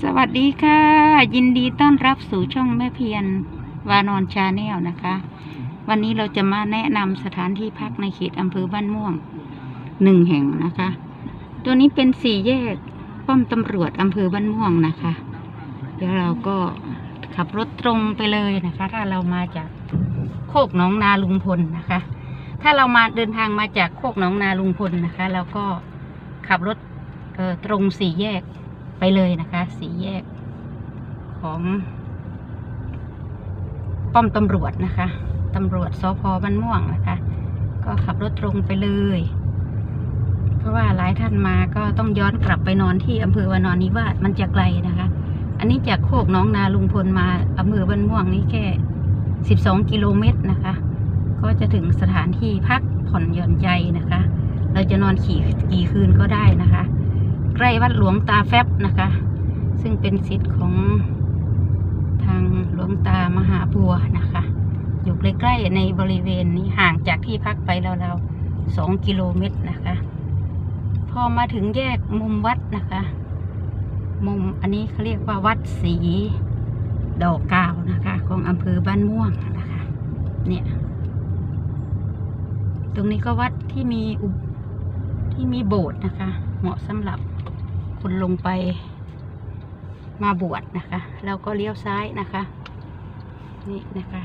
สวัสดีค่ะ ยินดีต้อนรับสู่ช่องแม่เพียรวานอนชาแนลนะคะ วันนี้เราจะมาแนะนำสถานที่พักในเขตอำเภอบ้านม่วงหนึ่งแห่งนะคะ ตัวนี้เป็นสี่แยกป้อมตำรวจอำเภอบ้านม่วงนะคะ เดี๋ยวเราก็ขับรถตรงไปเลยนะคะ ถ้าเรามาจากโคกหนองนาลุงพลนะคะ ถ้าเรามาเดินทางมาจากโคกหนองนาลุงพลนะคะเราก็ขับรถตรงสี่แยก ไปเลยนะคะ สีแยกของ ป้อมตำรวจนะคะตำรวจสพบ้านม่วงนะคะ ก็ขับรถตรงไปเลย เพราะว่าหลายท่านมาก็ต้องย้อนกลับไปนอนที่อำเภอวานอนนิวาสมันจะไกลนะคะ อันนี้จากโคกน้องนาลุงพลมาอำเภอบ้านม่วงนี่แค่ 12 กิโลเมตรนะคะ ก็จะถึงสถานที่พักผ่อนหย่อนใจนะคะ เราจะนอนขี่กี่คืนก็ได้นะคะ ใกล้วัดหลวงตาแฟบนะคะ ซึ่งเป็นสิทธิ์ของทางหลวงตามหาบัวนะคะ อยู่ใกล้ๆในบริเวณนี้ห่างจากที่พักไปราวๆสองกิโลเมตรนะคะ พอมาถึงแยกมุมวัดนะคะ มุมอันนี้เขาเรียกว่าวัดศรีดอกกาวนะคะ ของอำเภอบ้านม่วงนะคะ เนี่ยตรงนี้ก็วัดที่มีอุที่มีโบสถ์นะคะ เหมาะสำหรับ คนลงไปมาบวชนะคะ แล้วก็เลี้ยวซ้ายนะคะ นี่นะคะ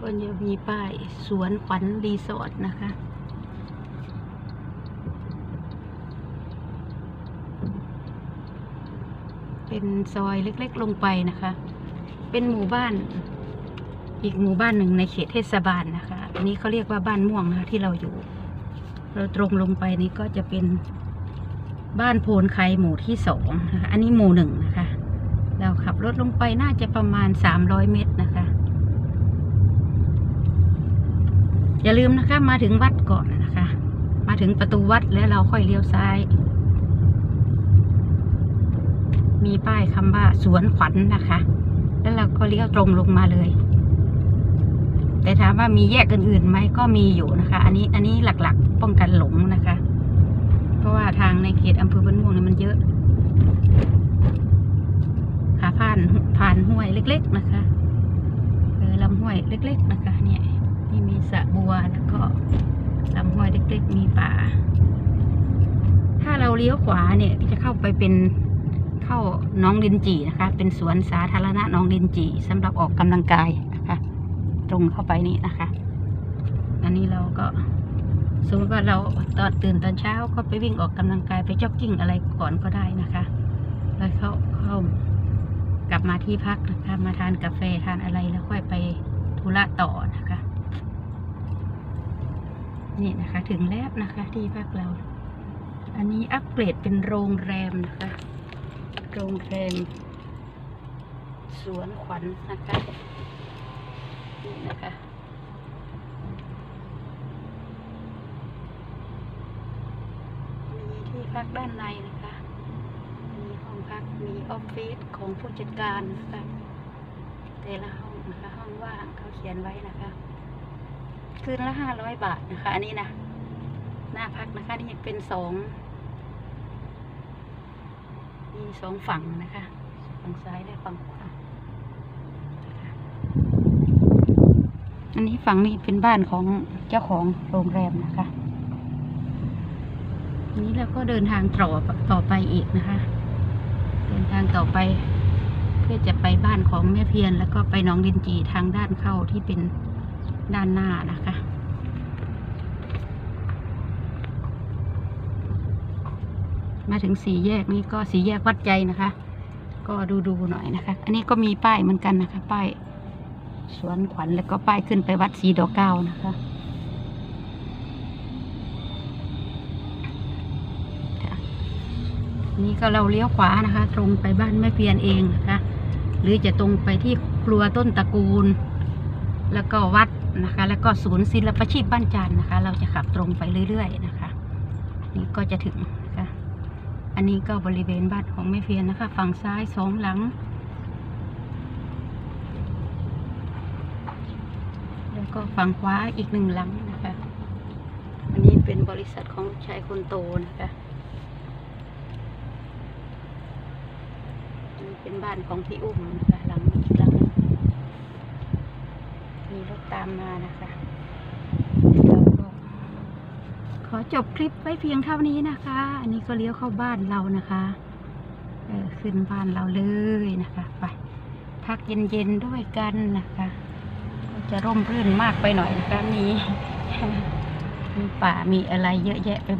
ก็จะมีป้ายสวนขวัญรีสอร์ทนะคะ เป็นซอยเล็กๆลงไปนะคะ เป็นหมู่บ้านอีกหมู่บ้านหนึ่งในเขตเทศบาลนะคะ อันนี้เขาเรียกว่าบ้านม่วงนะคะที่เราอยู่ เราตรงลงไปนี้ก็จะเป็น บ้านโพนไคหมู่ที่สองนะคะ อันนี้หมู่หนึ่งนะคะ เราขับรถลงไปน่าจะประมาณสามร้อยเมตรนะคะ อย่าลืมนะคะมาถึงวัดก่อนนะคะ มาถึงประตูวัดแล้วเราค่อยเลี้ยวซ้าย มีป้ายคำว่าสวนขวัญนนะคะ แล้วเราก็เลี้ยวตรงลงมาเลย แต่ถามว่ามีแยกอื่นๆไหมก็มีอยู่นะคะ อันนี้อันนี้หลักๆ ป้องกันหลงนะคะ เพราะว่าทางในเขตอำเภอบ้านม่วงเนี่ยมันเยอะหาผ่านผ่านห้วยเล็ก ๆนะคะเออลำห้วยเล็ก ๆ นะคะเนี่ยนี่มีสระบัวแล้วก็ลำห้วยเล็ก ๆ มีป่า ถ้าเราเลี้ยวขวาเนี่ยจะเข้าไปเป็นเข้าน้องลินจีนะคะ เป็นสวนสาธารณะน้องลินจีสำหรับออกกำลังกายนะคะ ตรงเข้าไปนี่นะคะ อันนี้เราก็ สมมติว่าเราตอนตื่นตอนเช้าก็ไปวิ่งออกกำลังกายไปจ็อกกิ้งอะไรก่อนก็ได้นะคะ แล้วเขาเข้ากลับมาที่พักนะคะมาทานกาแฟทานอะไรแล้วค่อยไปธุระต่อนะคะ นี่นะคะ ถึงแล้วนะคะ ที่พักเรา อันนี้อัปเกรดเป็นโรงแรมนะคะ โรงแรม สวนขวัญนะคะนี่นะคะ มีที่ พักด้านในนะคะ มีห้องพัก มีออฟฟิศของผู้จัดการนะคะ แต่ละห้องนะคะห้องว่างเขาเขียนไว้นะคะ คืนละห้าร้อยบาทนะคะ อันนี้นะ หน้าพักนะคะ นี่เป็นสอง มีสองฝั่งนะคะ ฝั่งซ้ายและฝั่งขวาอันนี้ฝั่งนี้เป็นบ้านของเจ้าของโรงแรมนะคะ อันนี้เราก็เดินทางต่อต่อไปอีกนะคะ เดินทางต่อไป เพื่อจะไปบ้านของแม่เพียรแล้วก็ไปน้องดินจีทางด้านเข้าที่เป็นด้านหน้านะคะมาถึงสี่แยกนี้ก็สี่แยกวัดใจนะคะ ก็ดูดูหน่อยนะคะ อันนี้ก็มีป้ายเหมือนกันนะคะ ป้ายสวนขวัญแล้วก็ป้ายขึ้นไปวัดสีดอกเก้านะคะ นี่ก็เราเลี้ยวขวานะคะ ตรงไปบ้านแม่เพียนเองนะคะ หรือจะตรงไปที่ครัวต้นตระกูล แล้วก็วัดนะคะ แล้วก็ศูนย์ศิลปชีพบ้านจันนะคะ เราจะขับตรงไปเรื่อย ๆ นะคะ นี่ก็จะถึงนะคะอันนี้ก็บริเวณบ้านของแม่เพียนนะคะ ฝั่งซ้ายสองหลังแล้วก็ฝั่งขวาอีกหนึ่งหลังนะคะ อันนี้เป็นบริษัทของลูกชายคนโตนะคะ เป็นบ้านของพี่อุ้มนะคะหลังนี้อีกหลังมีรถตามมานะคะขอจบคลิปไว้เพียงเท่านี้นะคะ อันนี้ก็เลี้ยวเข้าบ้านเรานะคะเออขึ้นบ้านเราเลยนะคะ ไป พักเย็นๆด้วยกันนะคะ ก็จะร่มรื่นมากไปหน่อยนะคะมีมีป่ามีอะไรเยอะแยะไปหมด